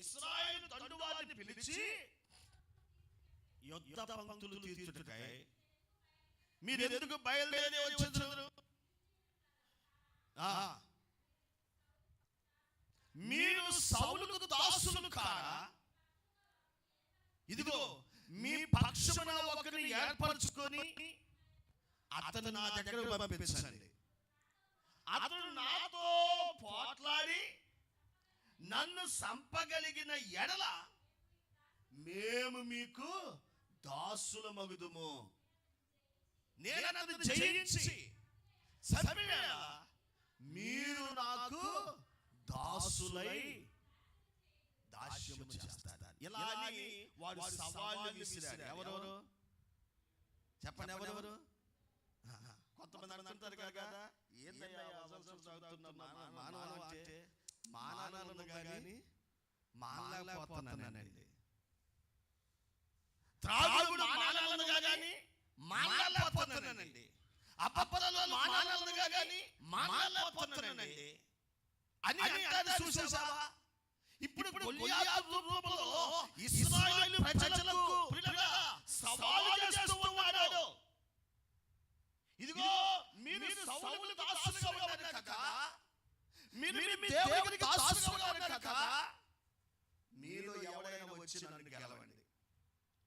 Israel తండ్రి పిలిచి యుద్ధ పంక్తులు తీర్చుటకై మీరు ఎందుకు బయలుదేరి వచ్చారు ఆ. మీరు సౌలుకు దాసులు కారా? ఇదిగో మీ పక్షమున ఒకరిని ఏర్పరచుకొని అతను నా దగ్గర పంపించండి. అతను నాతో పోట్లాడి నన్ను సంపగలిగిన ఎడల మేము మీకు దాసుల మగుదుము నేను జయించి మీరు నాకు దాసులై దాస్యము చేస్తారు. ఇలా అని వాడు సవాళ్ళు విసిరాడు. ఎవరెవరు చెప్పండి ఎవరెవరు. కొంతమంది అంటుంటారు కదా చదువుతున్నా మానవ- అంటే? మానలేకపోతున్నానండి. త్రాగుడు మానాలను కానీ మానలేకపోతున్నానండి. అపపదలు మానాలను కానీ మానలేకపోతున్నానండి. అని అంటారు చూసావా? ఇప్పుడు గొలియాతు రూపంలో ఇశ్రాయేలు ప్రజలకు సవాలు చేస్తూ ఉన్నాడు. ఇదిగో మీరు సౌలు దాసులుగా ఉన్నారు కదా మీరు మీ దేవునికి దాసులుగా ఉన్నారు కదా మీలో ఎవడైనా వచ్చి నన్ను గెలవండి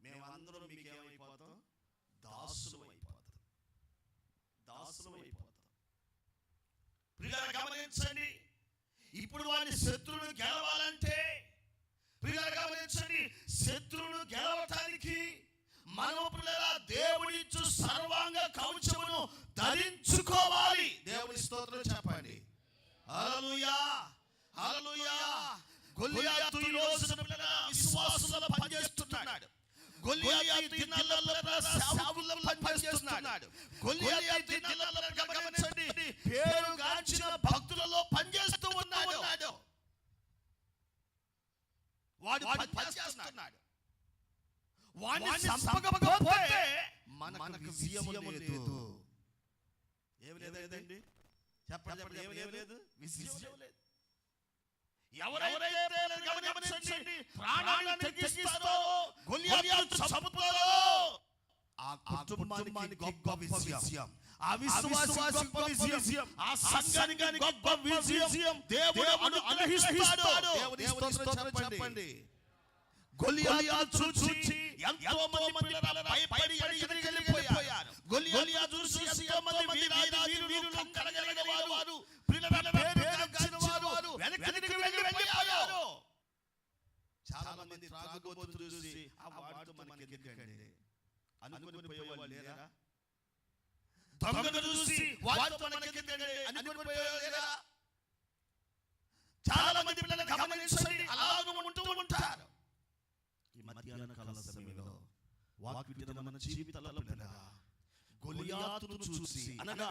మేమందరం మీకు ఏమైపోతాం దాసులు అయిపోతాం దాసులు అయిపోతాం ప్రియులారా గమనించండి. ఇప్పుడు వాని శత్రువును గెలవాలంటే ప్రియులారా గమనించండి శత్రువును గెలవటానికి మనము పిల్లల దేవుడిచ్చు సర్వాంగ కవచమును ధరించుకోవాలి. దేవుని స్తోత్రం చెప్పండి. అలలుయా అలలుయా గొల్లియాతు ఈ రోజున పిల్లల విశ్వాసుల పనిచేస్తున్నాడు. గొల్లియాతు దినాలలో సేవకుల పనిచేస్తున్నాడు. గొల్లియాతు దినాలలో గమనించండి. పేరు మనకు విజయం లేదు. ఏమి లేదండి? చెప్పండి చెప్పండి ఏమి లేదు? లేదు? విజయం లేదు. ఎవరైతే గమనించండి ప్రాణాలను తెగిస్తారో గొలియాతు చంపుతారో ఆ కుటుంబానికి గొప్ప విజయం. ఆ విశ్వాసి గొప్ప విజయం. ఆ సంఘానికి గొప్ప విజయం. దేవుడు అనుగ్రహిస్తాడు. దేవుని స్తోత్రం చెప్పండి. గొలియాతు చూచి ఎంతో మంది పిల్లలు భయపడి ఎక్కడికి వెళ్ళిపోయారు. గొలియాతు చూసి ఎంతో మంది వీరాది వీరులు కలగలిగిన వారు పిల్లల పేరు గాంచిన వారు. వెనక్కి వెళ్ళి వెళ్ళిపోయారు. చాలా మంది త్రాగుబోతులు చూసి ఆ వాడితో మనకి ఎందుకండి? అనుకుని పోయేవాళ్ళు లేరా? దొంగను చూసి వాడితో మనకి ఎందుకండి? అనుకుని పోయేవాళ్ళు లేరా? చాలా మంది పిల్లలు గమనించండి. అలాగ ఉంటూ ఉంటారు. ఈ మధ్యాహ్న కాల సమయంలో వాక్య మన జీవితాల పిల్లరా గొలియాతును చూసి అనగా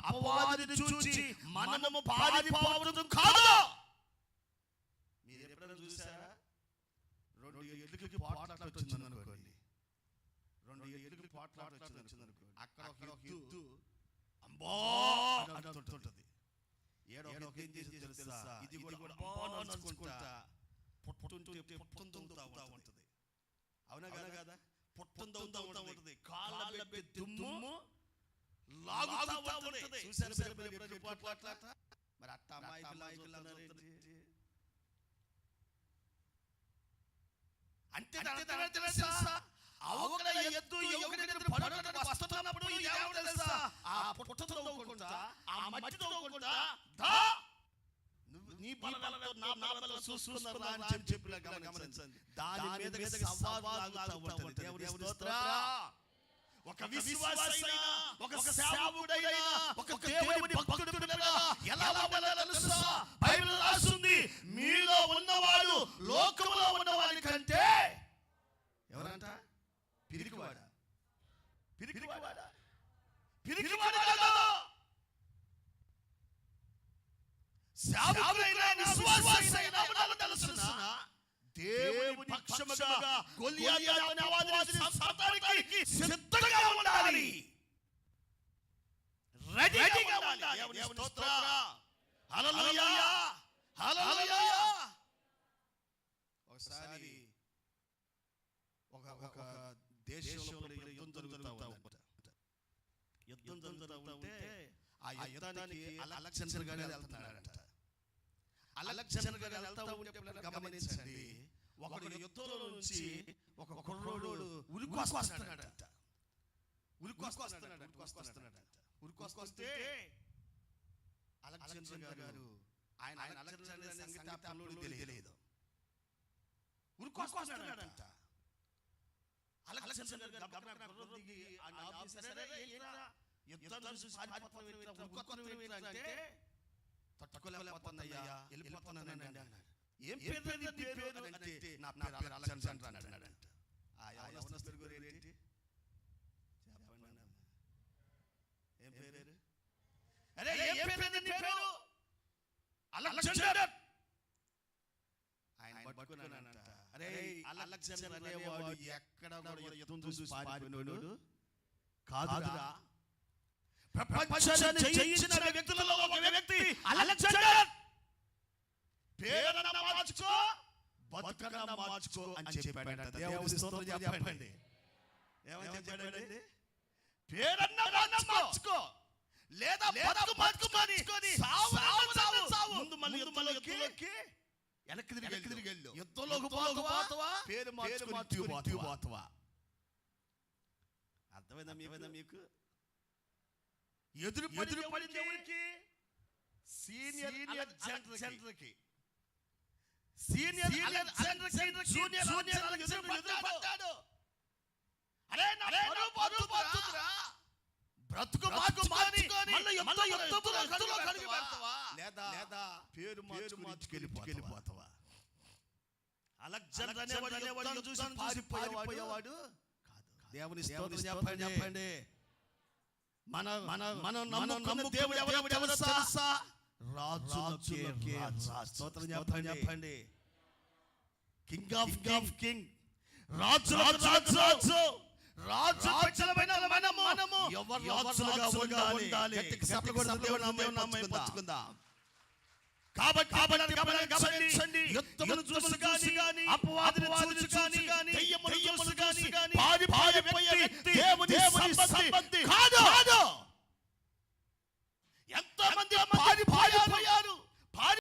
అపవాదిని చూసి మనము పారిపోవడం కాదు? మీరు ఎప్పుడైనా చూసారా రెండు ఎడ్లకి పోట్లాట వచ్చింది అనుకోండి రెండు ఎడ్లకి పోట్లాట వచ్చింది అనుకోండి అక్కడ ఒక ఎద్దు అంబా అంటుంటది. ఏడో ఒక ఏం చేసి తెలుసా? ఇది కూడా అంబా అని అనుకుంటా. పుట్టుంటే పుట్టం తొంగుతా ఉంటుంది. అవునా కదా? కదా? పుట్టం తొంగుతా ఉంటుంది. కాళ్ళ దుమ్ము లాగుతా ఉంటుంది. చూసారు మీరు మీరు అట్ట అమాయకులు అంటే తెలుసా? అవకల ఎద్దు వస్తున్నప్పుడు పుట్టతో ఆ మట్టితో నీ బలంతో నా నా బలం చూసుకున్నారా అని చెప్పి చెప్పిన గమనించండి. దాని మీద సవాలు లాగుతా ఉంటుంది. దేవుని స్తోత్రం. ఒక విశ్వాసైనా ఒక సేవకుడైనా ఒక దేవుని భక్తుడైనా ఎలా ఉండాలో తెలుసా? బైబిల్ రాస్తుంది. మీలో ఉన్నవాడు లోకములో ఉన్నవాడి కంటే ఎవరంట? పిరికివాడా? పిరికివాడా? పిరికివాడా కాదు. పక్షముగా గొలియాతు అనే అపవాదిని సంతానికి సిద్ధంగా ఉండాలి. రెడీగా ఉండాలి. స్తోత్రం. హల్లెలూయా హల్లెలూయా ఒకసారి ఒక ఒక దేశంలో యుద్ధం జరుగుతూ ఉంట యుద్ధం జరుగుతూ ఉంటే ఆ యుద్ధానికి అలెగ్జాండర్ గారు వెళ్తున్నాడంట అలెగ్జాండర్ గారు వెళ్తా ఉంటే గమనించండి. ఒకడు యుద్ధంలో నుంచి ఒక కుర్రోడు ఉరికొస్తున్నాడంట ఉరికొస్తున్నాడంట ఉరికొస్తున్నాడంట ఉరికొస్తే అలెగ్జాండర్ గారు ఆయన ఆయన అలెగ్జాండర్ సంగతి ఆ తెలియలేదు. ఉరికొస్తున్నాడంట అలెగ్జాండర్ గారు దిగి ఆఫీసర్ ఏంట్రా? యుద్ధం చూసి ఏంట్రా అంటే తట్టుకోలేకపోతున్నాయ్యా వెళ్ళిపోతున్నానండి అన్నాడు. ఏం పేరు నీ పేరు అంటే నా పేరు అలెగ్జాండర్ అన్నాడంట. ఆ యవనస్తుడి గురి ఏంటి? చెప్పండి. ఏం పేరు? అరే ఏం పేరు పేరు అలెగ్జాండర్ ఆయన పట్టుకున్నానంట అరే అలెగ్జాండర్ అనేవాడు ఎక్కడ కూడా యుద్ధం చూసి పారిపోయినాడు కాదురా. ప్రపంచాన్ని జయించిన వ్యక్తులలో ఒక వ్యక్తి అలెగ్జాండర్ పేరన్న మార్చుకో బతుకన్న మార్చుకో అని చెప్పాడంట దేవుడి స్తోత్రం చెప్పండి. ఏమని చెప్పాడండి? పేరన్న మార్చుకో. లేదా బతుకు మార్చుకొని సావు సావు. సావు ముందు మళ్ళీ యుద్ధంలోకి వెనక్కి తిరిగి తిరిగి వెళ్ళు. యుద్ధంలోకి పోతావా? పేరు మార్చుకొని పోతావా? అర్థమైందా మీకు? ఎదురు ఎదురు సీనియర్ అలెగ్జాండర్కి సీనియర్ జూనియర్ జూనియర్ అరే బ్రతుకు మార్చుకొని మళ్ళీ యుద్ధ యుద్ధములో కడుగు కడుగు పెడతావా? లేదా లేదా పేరు పేరు మార్చుకెళ్ళిపోతావా అలెగ్జాండర్ అనేవాడు అనేవాడు చూసి పారిపోయేవాడు? కాదు. దేవుని స్తోత్రం చెప్పండి. చెప్పండి. మన మన మన నమ్ముకున్న దేవుడు ఎవరు తెలుసా? రాజులకే స్తోత్రం చెప్పండి. కింగ్ ఆఫ్ ఆఫ్ కింగ్ రాజు. రాజు. రాజు రాజు ప్రజలమైన మనము. మనము. ఎవరు రాజులుగా ఉండాలి? గట్టిగా సభలు కూడా దేవుని నామం పంచుకుందాం? కాబట్టి కాబట్టి గమనించండి. యుద్ధమును చూసి గాని గాని అపవాదిని చూసి గాని గాని దెయ్యమును చూసి గాని గాని పాడి పాడిపోయే వ్యక్తి దేవుని సంబంధి కాదు. కాదు. ఎంతో మంది